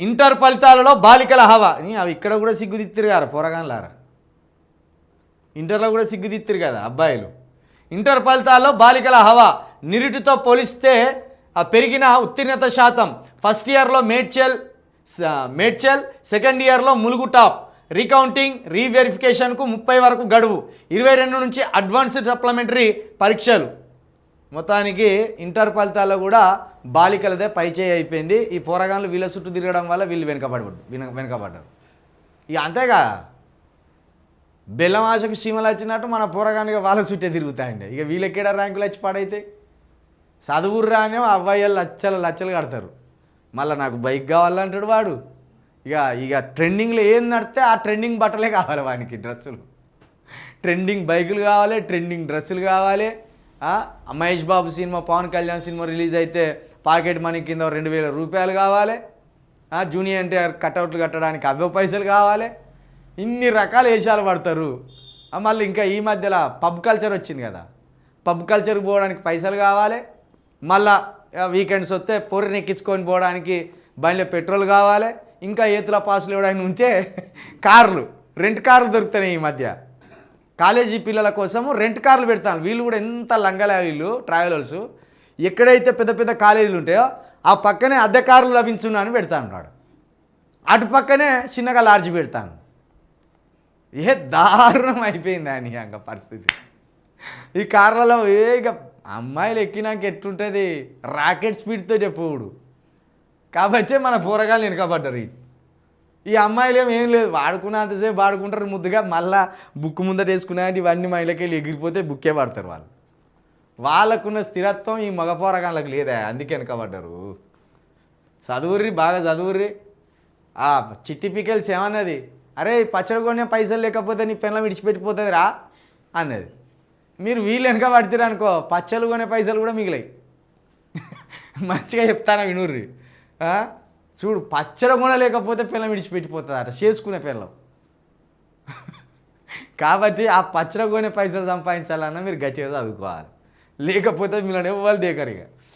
Inter ఫలితాలలో బాలికల హవా. అవి ఇక్కడ కూడా సిగ్గుదిత్తిరు కదా పోరగాన్లారా ఇంటర్లో కూడా సిగ్గుదిత్తిరు కదా అబ్బాయిలు. ఇంటర్ ఫలితాల్లో బాలికల హవా. నిరుటితో పోలిస్తే ఆ పెరిగిన ఉత్తీర్ణత శాతం ఫస్ట్ ఇయర్లో మేడ్చల్ మేడ్చల్ సెకండ్ ఇయర్లో ములుగు టాప్. రీకౌంటింగ్ రీవెరిఫికేషన్కు ముప్పై వరకు గడువు. ఇరవై రెండు నుంచి అడ్వాన్స్డ్ సప్లిమెంటరీ పరీక్షలు. మొత్తానికి ఇంటర్ ఫలితాల్లో కూడా బాలికలదే పైచేయి అయిపోయింది. ఈ పోరగాన్లు వీళ్ళ చుట్టూ తిరగడం వల్ల వీళ్ళు వెనకబడి వెనక ఇక అంతేగా. బెల్లం ఆశకు సీమలు వచ్చినట్టు మన పోరగానిగా వాళ్ళ చుట్టే తిరుగుతాయండి. ఇక వీళ్ళెక్కడ ర్యాంకులు వచ్చి పాడైతే చదువురు రానే అబ్బాయిలు లచ్చలు లచ్చలు కడతారు. మళ్ళీ నాకు బైక్ కావాలంటాడు వాడు. ఇక ఇక ట్రెండింగ్లో ఏం నడితే ఆ ట్రెండింగ్ బట్టలే కావాలి వానికి డ్రెస్సులు. ట్రెండింగ్ బైకులు కావాలి ట్రెండింగ్ డ్రెస్సులు కావాలి. Mahesh Babu cinema Pawan Kalyan cinema release అయితే పాకెట్ మనీ కింద రెండు వేల రూపాయలు కావాలి. జూనియర్ ఎన్టీఆర్ కట్అవుట్లు కట్టడానికి అవే పైసలు కావాలి. ఇన్ని రకాల వేషాలు పడతారు. మళ్ళీ ఇంకా ఈ మధ్యలో పబ్ కల్చర్ వచ్చింది కదా. పబ్ కల్చర్కి పోవడానికి పైసలు కావాలి. మళ్ళా వీకెండ్స్ వస్తే పొర్రిని ఎక్కించుకొని పోవడానికి బండిలో పెట్రోల్ కావాలి. ఇంకా ఏతుల పాసులు ఇవ్వడానికి ఉంచే కార్లు రెంట్ కార్లు దొరుకుతున్నాయి ఈ మధ్య. కాలేజీ పిల్లల కోసము రెంట్ కార్లు పెడతాను. వీళ్ళు కూడా ఎంత లంగలే వీళ్ళు ట్రావెలర్స్. ఎక్కడైతే పెద్ద పెద్ద కాలేజీలు ఉంటాయో ఆ పక్కనే అద్దె కార్లు లభించున్నా అని పెడతాను వాడు అటు పక్కనే చిన్నగా లార్జ్ పెడతాను ఏ దారుణం అయిపోయింది అని ఇంకా పరిస్థితి. ఈ కార్లలో ఏ ఇక అమ్మాయిలు ఎక్కినాక ఎట్లుంటుంది? రాకెట్ స్పీడ్తో చెప్పుడు కాబట్టి మన పోరగాళ్ళు వెనకబడ్డారు ఈ అమ్మాయిలు ఏం లేదు. వాడుకున్నంతసేపు వాడుకుంటారు. ముద్దుగా మళ్ళా బుక్ ముందట వేసుకున్నా ఇవన్నీ మహిళకెళ్ళి ఎగిరిపోతే బుక్కే పడతారు వాళ్ళు. వాళ్ళకున్న స్థిరత్వం ఈ మగ లేదా. అందుకే వెనకబడ్డారు. చదువుర్రి బాగా చదువుర్రి. ఆ చిట్టి పికెల్స్ ఏమన్నది? అరే పచ్చడి కొనే పైసలు లేకపోతే నీ పెన్ల విడిచిపెట్టిపోతుంది రా అన్నది. మీరు వీళ్ళు వెనక పడితే అనుకో పచ్చలు కొనే పైసలు కూడా మిగిలాయి. మంచిగా చెప్తానా వినుర్రి. ఆ? చూడు పచ్చడి కూడా లేకపోతే పిల్లం విడిచిపెట్టిపోతుంది అట చేసుకునే పిల్లం కాబట్టి ఆ పచ్చడి కొనే పైసలు సంపాదించాలన్నా మీరు గట్టిగా చదువుకోవాలి. లేకపోతే మీరు ఎవ్వరు దేకరు ఇక.